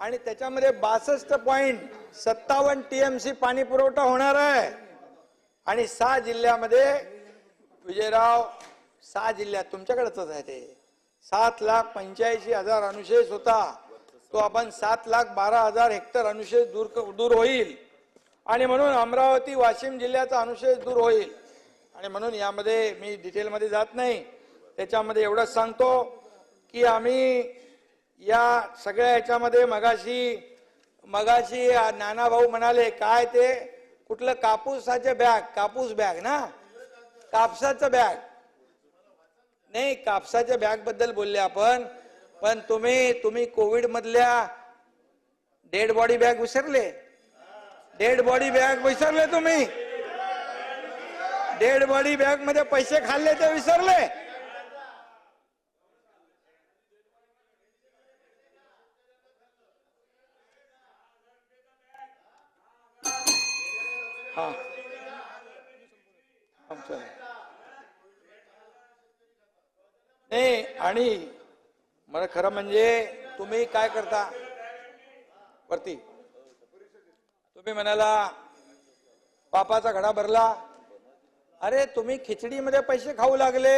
आणि त्याच्यामध्ये बासष्ट पॉईंट सत्तावन्न टीएमसी पाणी पुरवठा होणार आहे. आणि सहा जिल्ह्यामध्ये विजयराव सहा जिल्ह्यात तुमच्याकडेच आहे ते. सात लाख पंच्याऐंशी हजार अनुशेष होता. तो आपण सात लाख बारा हजार हेक्टर अनुशेष दूर क- दूर होईल. आणि म्हणून अमरावती वाशिम जिल्ह्याचा अनुशेष दूर होईल. आणि म्हणून यामध्ये मी डिटेलमध्ये जात नाही. त्याच्यामध्ये एवढंच सांगतो की आम्ही या सगळ्या याच्यामध्ये मगाशी मगाशी नाना भाऊ म्हणाले काय ते? कुठलं कापूसाचे बॅग कापूस बॅग ना? कापसाचं बॅग नाही कापसाच्या बॅगबद्दल बोलले आपण पण तुम्ही तुम्ही कोविड मधल्या डेड बॉडी बॅग विसरले? डेड बॉडी बॅग विसरले तुम्ही? डेड बॉडी बॅगमध्ये पैसे खाल्ले ते विसरले? हा. आमचं नाही आणि मला खरं म्हणजे तुम्ही काय करता? वरती. तुम्ही म्हणाला पापाचा घडा भरला. अरे तुम्ही खिचडीमध्ये पैसे खाऊ लागले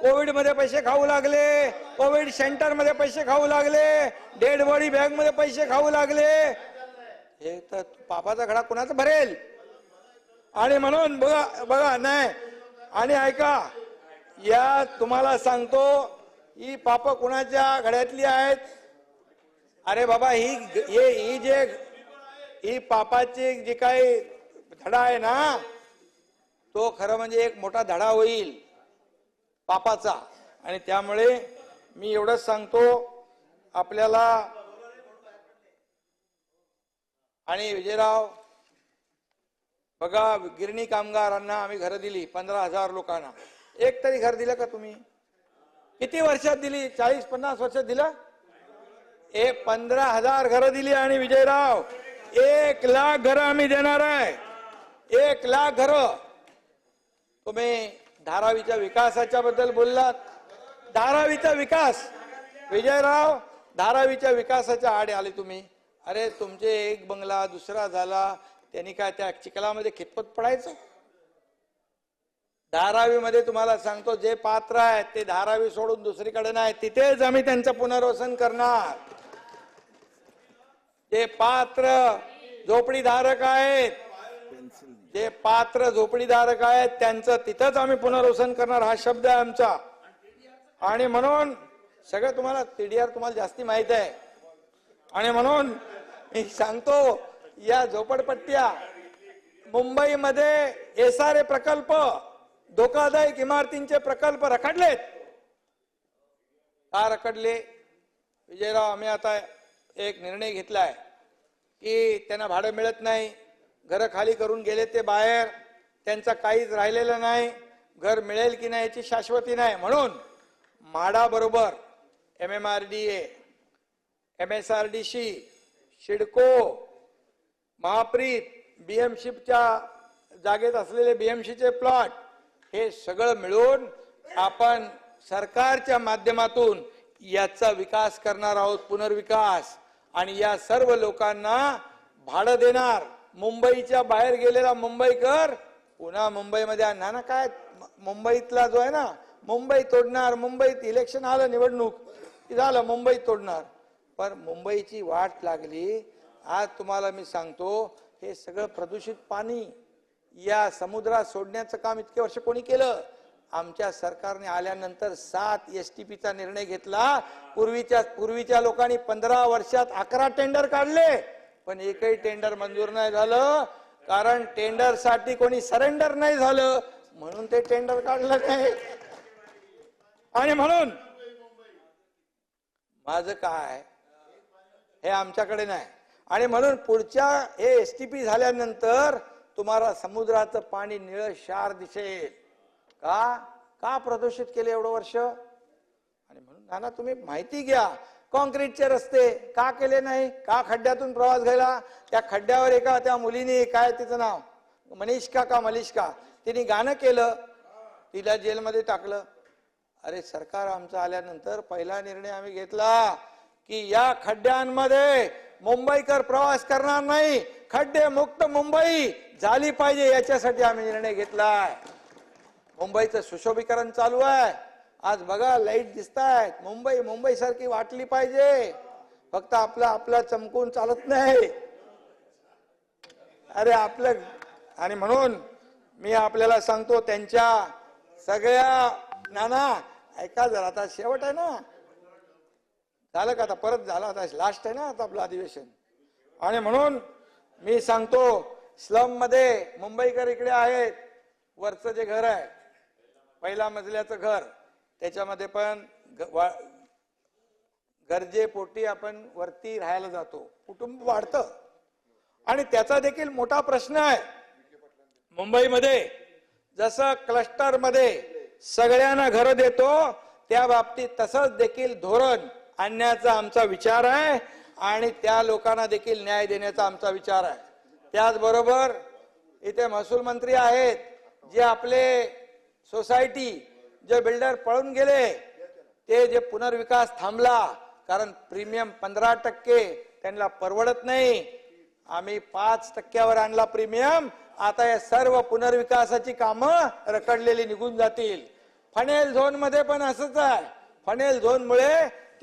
कोविडमध्ये पैसे खाऊ लागले कोविड सेंटरमध्ये पैसे खाऊ लागले डेड बॉडी बॅगमध्ये पैसे खाऊ लागले. हे तर पापाचा घडा कोणाचा भरेल? आणि म्हणून बघा बघा नाही. आणि ऐका या तुम्हाला सांगतो ही पाप कुणाच्या घड्यातली आहेत? अरे बाबा ही हे ही जे ही पापाची जी काही धडा आहे ना तो खरं म्हणजे एक मोठा धडा होईल पापाचा. आणि त्यामुळे मी एवढंच सांगतो आपल्याला आणि विजयराव बघा गिरणी कामगारांना आम्ही घरं दिली पंधरा हजार लोकांना. एक तरी घर दिलं का तुम्ही? किती वर्षात दिली? चाळीस पन्नास वर्षात दिलं? ए पंधरा हजार घरं दिली आणि विजयराव एक लाख घरं आम्ही देणार आहे. एक लाख घरं. तुम्ही धारावीच्या विकासाच्या बद्दल बोललात. धारावीचा विकास. विजयराव धारावीच्या विकासाच्या आड आले तुम्ही. अरे तुमचे एक बंगला दुसरा झाला. त्यांनी काय त्या चिखलामध्ये खितपत पडायचं? धारावीमध्ये तुम्हाला सांगतो जे पात्र आहेत ते धारावी सोडून दुसरीकडे नाही तिथेच आम्ही त्यांचं पुनर्वसन करणार. जे पात्र झोपडीधारक आहेत जे पात्र झोपडीधारक आहेत त्यांचं तिथंच आम्ही पुनर्वसन करणार हा शब्द आहे आमचा. आणि म्हणून सगळं तुम्हाला टीडीआर तुम्हाला जास्ती माहीत आहे. आणि म्हणून मी सांगतो या झोपडपट्ट्या मुंबईमध्ये एस आर ए प्रकल्प धोकादायक इमारतींचे प्रकल्प रखडलेत. का रखडले? विजयराव आम्ही आता एक निर्णय घेतलाय की त्यांना भाडं मिळत नाही. घरं खाली करून गेले ते बाहेर. त्यांचा काहीच राहिलेलं नाही. घर मिळेल की नाही याची शाश्वती नाही. म्हणून माडाबरोबर M M R D A M S R D C CIDCO Mahapreet बीएमशिपच्या जागेत असलेले बीएमसीचे प्लॉट हे सगळं मिळून आपण सरकारच्या माध्यमातून याचा विकास करणार आहोत पुनर्विकास. आणि या सर्व लोकांना भाडं देणार. मुंबईच्या बाहेर गेलेला मुंबईकर पुन्हा मुंबईमध्ये आणणार ना काय? मुंबईतला जो आहे ना मुंबई तोडणार मुंबईत इलेक्शन आलं निवडणूक झालं मुंबई तोडणार. पण मुंबईची वाट लागली आज तुम्हाला मी सांगतो हे सगळं प्रदूषित पाणी या समुद्रात सोडण्याचं काम इतके वर्ष कोणी केलं? आमच्या सरकारने आल्यानंतर सात एस टी पीचा निर्णय घेतला. पूर्वीच्या पूर्वीच्या लोकांनी पंधरा वर्षात अकरा टेंडर काढले. पण एकही टेंडर मंजूर नाही झालं. कारण टेंडरसाठी कोणी सरेंडर नाही झालं. म्हणून ते टेंडर काढलं नाही. आणि म्हणून माझं काय हे आमच्याकडे नाही. आणि म्हणून पुढच्या हे एस टी पी झाल्यानंतर तुम्हाला समुद्राचं पाणी निळ शार दिसेल. का? का प्रदूषित केले एवढं वर्ष? आणि म्हणून नाना तुम्ही माहिती घ्या. कॉन्क्रीटचे रस्ते का केले नाही? का खड्ड्यातून प्रवास घ्यायला? त्या खड्ड्यावर एका त्या मुलीने काय तिचं नाव? मनीषका का? मलिष्का तिने गाणं केलं. तिला जेलमध्ये टाकलं. अरे सरकार आमचं आल्यानंतर पहिला निर्णय आम्ही घेतला की या खड्ड्यांमध्ये मुंबईकर प्रवास करणार नाही. खड्डे मुक्त मुंबई झाली पाहिजे याच्यासाठी आम्ही निर्णय घेतलाय. मुंबईचं सुशोभीकरण चालू आहे. आज बघा लाइट दिसत आहेत मुंबई मुंबई सारखी वाटली पाहिजे. फक्त आपला आपला चमकून चालत नाही. अरे आपलं आणि म्हणून मी आपल्याला सांगतो त्यांच्या सगळ्या नाना ऐका जर आता शेवट आहे ना? झालं का आता? परत झालं आता. लास्ट आहे ना आता आपलं अधिवेशन. आणि म्हणून मी सांगतो स्लममध्ये मुंबईकर इकडे आहेत. वरचं जे घर आहे पहिला मजल्याचं घर त्याच्यामध्ये पण गरजेपोटी आपण वरती राहायला जातो. कुटुंब वाढतं. आणि त्याचा देखील मोठा प्रश्न आहे. मुंबईमध्ये जसं क्लस्टरमध्ये सगळ्यांना घरं देतो त्या बाबतीत तसंच देखील धोरण आणण्याचा आमचा विचार आहे आणि त्या लोकांना देखील न्याय देण्याचा आमचा विचार आहे. त्याचबरोबर इथे महसूल मंत्री आहेत जे आपले सोसायटी जे बिल्डर पळून गेले ते जे पुनर्विकास थांबला कारण प्रीमियम पंधरा टक्के त्यांना परवडत नाही. आम्ही पाच टक्क्यावर आणला प्रीमियम आता या सर्व पुनर्विकासाची कामं रखडलेली निघून जातील. फनेल झोनमध्ये पण असंच आहे. फनेल झोन मुळे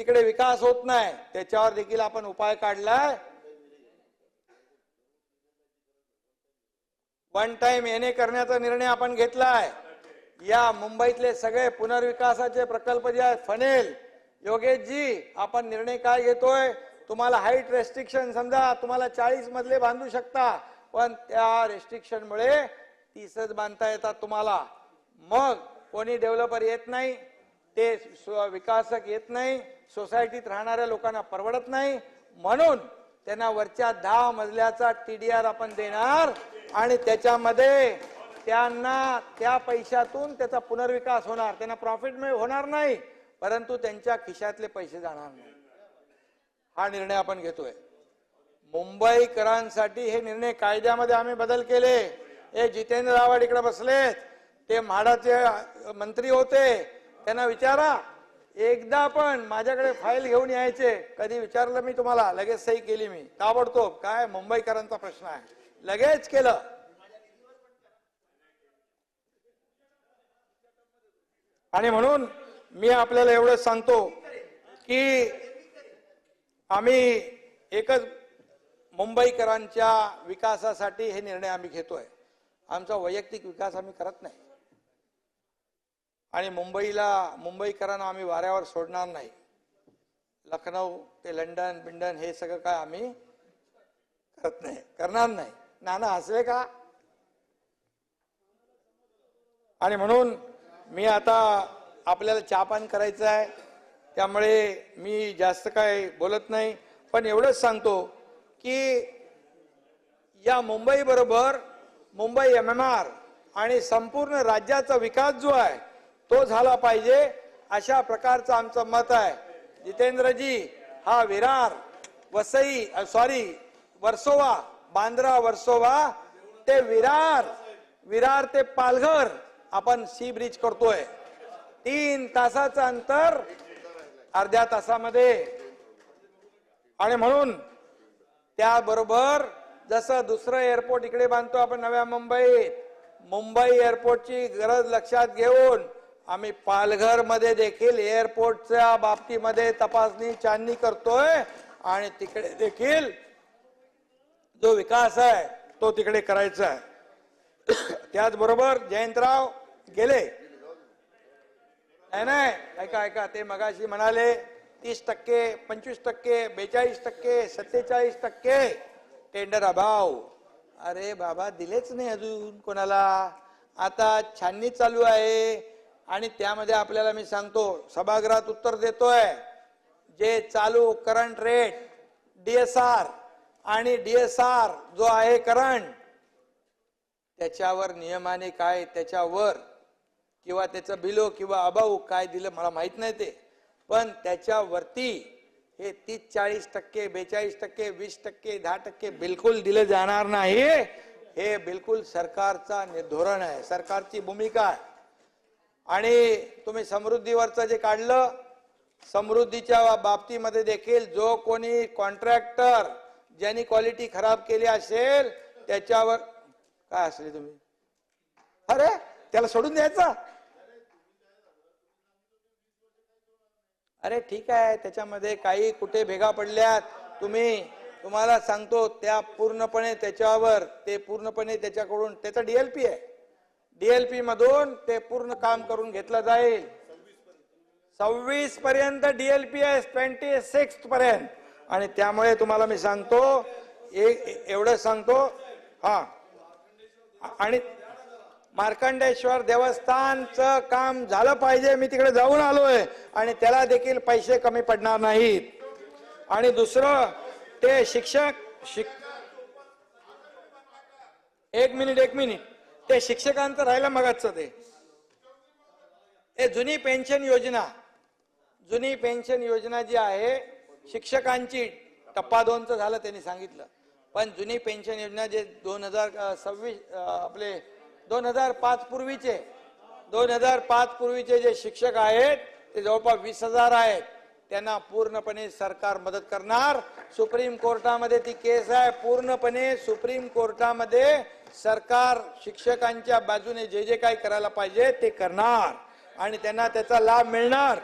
तिकडे विकास होत नाही त्याच्यावर देखील आपण उपाय काढलाय. वन टाइम येणे करण्याचा निर्णय आपण घेतलाय. या मुंबईतले सगळे पुनर्विकासाचे प्रकल्प जे आहेत फनेल योगेशजी आपण निर्णय काय घेतोय? तुम्हाला हाईट रेस्ट्रिक्शन समजा तुम्हाला चाळीस मधले बांधू शकता पण त्या रेस्ट्रिक्शन मुळे तीसच बांधता येतात तुम्हाला. मग कोणी डेव्हलपर येत नाही ते स्व- विकासक येत नाही सोसायटीत राहणाऱ्या लोकांना परवडत नाही. म्हणून त्यांना वरच्या दहा मजल्याचा टीडीआर आपण देणार आणि त्याच्यामध्ये त्यांना त्या पैशातून त्याचा पुनर्विकास होणार. त्यांना प्रॉफिट होणार नाही परंतु त्यांच्या खिशातले पैसे जाणार नाही. हा निर्णय आपण घेतोय. मुंबईकरांसाठी हे निर्णय कायद्यामध्ये आम्ही बदल केले. हे जितेंद्र आव्हाड इकडे बसलेत. ते म्हाडाचे मंत्री होते. त्यांना विचारा. एकदा पण माझ्याकडे फाईल घेऊन यायचे. कधी विचारलं मी तुम्हाला? लगेच सही केली मी. ताबडतोब. काय? मुंबईकरांचा प्रश्न आहे. लगेच केलं. आणि म्हणून मी आपल्याला एवढंच सांगतो की आम्ही एकच मुंबईकरांच्या विकासासाठी हे निर्णय आम्ही घेतोय. आमचा वैयक्तिक विकास आम्ही करत नाही. आणि मुंबईला मुंबईकरांना आम्ही वाऱ्यावर सोडणार नाही. लखनौ ते लंडन बिंडन हे सगळं काय आम्ही करत नाही करणार नाही. नाना हसले का? आणि म्हणून मी आता आपल्याला चहापान करायचं आहे. त्यामुळे मी जास्त काय बोलत नाही. पण एवढंच सांगतो की या मुंबई बरोबर मुंबई एम एम आर आणि संपूर्ण राज्याचा विकास जो आहे तो झाला पाहिजे अशा प्रकारचं आमचं मत आहे. जितेंद्रजी हा विरार वसई सॉरी वर्सोवा बांद्रा वर्सोवा ते विरार विरार ते पालघर आपण सी ब्रिज करतोय. तीन तासाचं अंतर अर्ध्या तासामध्ये. आणि म्हणून त्याबरोबर जसं दुसरं एअरपोर्ट इकडे बांधतो आपण नव्या मुंबईत मुंबई एअरपोर्टची गरज लक्षात घेऊन आम्ही पालघरमध्ये देखील एअरपोर्टच्या बाबतीमध्ये तपासणी छाननी करतोय आणि तिकडे देखील जो विकास आहे तो तिकडे करायचा आहे. त्याचबरोबर जयंतराव गेले. नाही नाही ऐका ऐका ते मगाशी म्हणाले तीस टक्के पंचवीस टक्के बेचाळीस टक्के सत्तेचाळीस टक्के टेंडर अभाव. अरे बाबा दिलेच नाही अजून कोणाला. आता छाननी चालू आहे. आणि त्यामध्ये आपल्याला मी सांगतो सभागृहात उत्तर देतोय. जे चालू करंट रेट डीएसआर आणि डीएसआर जो आहे करंट त्याच्यावर नियमाने काय त्याच्यावर किंवा त्याचं बिलो किंवा अभाऊ काय दिलं मला माहीत नाही ते. पण त्याच्यावरती हे तीस चाळीस टक्के बेचाळीस टक्के वीस टक्के दहा टक्के बिलकुल दिले जाणार नाही. हे बिलकुल सरकारचा धोरण आहे. सरकारची भूमिका आहे. आणि तुम्ही समृद्धीवरचं जे काढलं समृद्धीच्या बाबतीमध्ये देखील जो कोणी कॉन्ट्रॅक्टर ज्यांनी क्वालिटी खराब केली असेल त्याच्यावर काय असले तुम्ही? अरे त्याला सोडून द्यायचा? अरे ठीक आहे त्याच्यामध्ये काही कुठे भेगा पडल्यात. तुम्ही तुम्हाला सांगतो त्या पूर्णपणे त्याच्यावर ते पूर्णपणे त्याच्याकडून त्याचा डीएलपी आहे. डीएलपी मधून ते पूर्ण काम करून घेतलं जाईल. सव्वीस पर्यंत डीएलपी आहे ट्वेंटी सिक्स पर्यंत. आणि त्यामुळे तुम्हाला मी सांगतो ए- एवढं सांगतो हा. आणि मार्कंडेश्वर देवस्थानचं काम झालं पाहिजे मी तिकडे जाऊन आलोय. आणि त्याला देखील पैसे कमी पडणार नाहीत. आणि दुसरं ते शिक्षक शिक एक मिनिट एक मिनिट. ते शिक्षकांचं राहिलं मगाच ते. हे जुनी पेन्शन योजना जुनी पेन्शन योजना जी आहे शिक्षकांची टप्पा दोनचं झालं त्यांनी सांगितलं. पण जुनी पेन्शन योजना जे दोन हजार सव्वीस आपले दोन हजार पाच पूर्वीचे दोन हजार पाच पूर्वीचे जे शिक्षक आहेत ते जवळपास वीस हजार आहेत. त्यांना पूर्णपणे सरकार मदत करणार. सुप्रीम कोर्टामध्ये ती केस आहे. पूर्णपणे सुप्रीम कोर्टामध्ये सरकार शिक्षकांच्या बाजूने जे जे काही करायला पाहिजे ते करणार आणि त्यांना त्याचा लाभ मिळणार.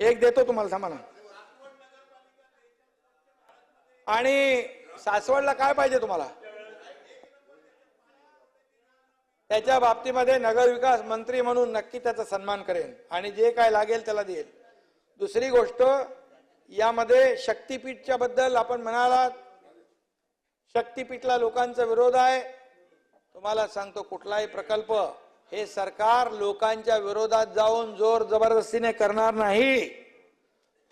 एक देतो तुम्हाला थांबा ना. आणि सासवडला काय पाहिजे तुम्हाला? त्याच्या बाबतीमध्ये नगरविकास मंत्री म्हणून नक्की त्याचा सन्मान करेन आणि जे काय लागेल त्याला देईल. दुसरी गोष्ट यामध्ये शक्तीपीठच्या बद्दल आपण म्हणालात. शक्तीपीठला लोकांचा विरोध आहे. तुम्हाला सांगतो कुठलाही प्रकल्प हे सरकार लोकांच्या विरोधात जाऊन जोर जबरदस्तीने करणार नाही.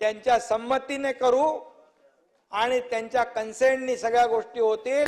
त्यांच्या संमतीने करू आणि त्यांच्या कन्सेंटनी सगळ्या गोष्टी होतील.